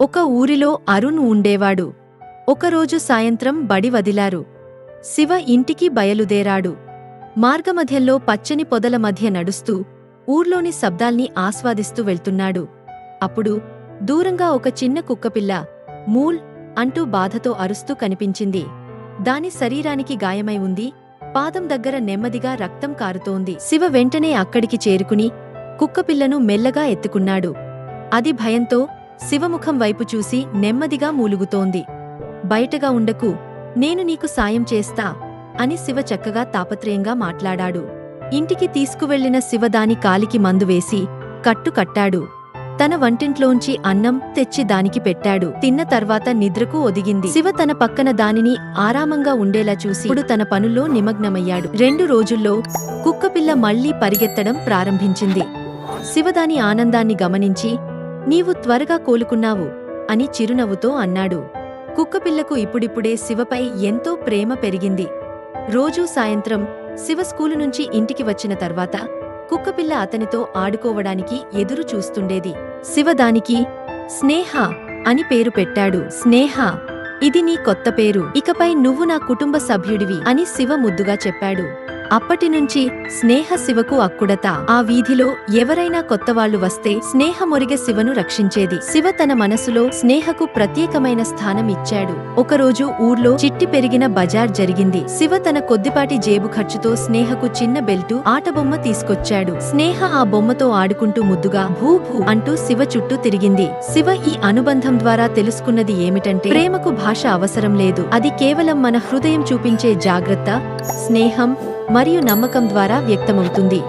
ఒక ఊరిలో అరుణ్ ఉండేవాడు. ఒకరోజు సాయంత్రం బడి వదిలారు. శివ ఇంటికి బయలుదేరాడు. మార్గమధ్యంలో పచ్చని పొదల మధ్య నడుస్తూ ఊర్లోని శబ్దాల్ని ఆస్వాదిస్తూ వెళ్తున్నాడు. అప్పుడు దూరంగా ఒక చిన్న కుక్కపిల్ల మూల్ అంటూ బాధతో అరుస్తూ కనిపించింది. దాని శరీరానికి గాయమై ఉంది. పాదం దగ్గర నెమ్మదిగా రక్తం కారుతోంది. శివ వెంటనే అక్కడికి చేరుకుని కుక్కపిల్లను మెల్లగా ఎత్తుకున్నాడు. అది భయంతో శివముఖం వైపు చూసి నెమ్మదిగా మూలుగుతోంది. బయటగా ఉండకు నేను నీకు సాయం చేస్తా అని శివ చక్కగా తాపత్రయంగా మాట్లాడాడు. ఇంటికి తీసుకువెళ్ళిన శివ దాని కాలికి మందు వేసి కట్టు కట్టాడు. తన వంటింట్లోంచి అన్నం తెచ్చి దానికి పెట్టాడు. తిన్న తర్వాత నిద్రకు ఒదిగింది. శివ తన పక్కన దానిని ఆరామంగా ఉండేలా చూసి ఇప్పుడు తన పనుల్లో నిమగ్నమయ్యాడు. రెండు రోజుల్లో కుక్కపిల్ల మళ్ళీ పరిగెత్తడం ప్రారంభించింది. శివదాని ఆనందాన్ని గమనించి నీవు త్వరగా కోలుకున్నావు అని చిరునవ్వుతో అన్నాడు. కుక్కపిల్లకు ఇప్పుడిప్పుడే శివపై ఎంతో ప్రేమ పెరిగింది. రోజూ సాయంత్రం శివ స్కూలు నుంచి ఇంటికి వచ్చిన తర్వాత కుక్కపిల్ల అతనితో ఆడుకోవడానికి ఎదురు చూస్తుండేది. శివ దానికి స్నేహ అని పేరు పెట్టాడు. స్నేహ ఇది నీ కొత్త పేరు. ఇకపై నువ్వు నా కుటుంబ సభ్యుడివి అని శివ ముద్దుగా చెప్పాడు. అప్పటినుంచి స్నేహ శివకు అక్కుడత. ఆ వీధిలో ఎవరైనా కొత్తవాళ్ళు వస్తే స్నేహ మొరిగ శివను రక్షించేది. శివ తన మనసులో స్నేహకు ప్రత్యేకమైన స్థానం ఇచ్చాడు. ఒకరోజు ఊర్లో చిట్టి పెరిగిన బజార్ జరిగింది. శివ తన కొద్దిపాటి జేబు ఖర్చుతో స్నేహకు చిన్న బెల్టు ఆటబొమ్మ తీసుకొచ్చాడు. స్నేహ ఆ బొమ్మతో ఆడుకుంటూ ముద్దుగా భూ భూ అంటూ శివ చుట్టూ తిరిగింది. శివ ఈ అనుబంధం ద్వారా తెలుసుకున్నది ఏమిటంటే ప్రేమకు భాష అవసరం లేదు. అది కేవలం మన హృదయం చూపించే జాగ్రత్త స్నేహం మరియు నమ్మకం ద్వారా వ్యక్తమవుతుంది.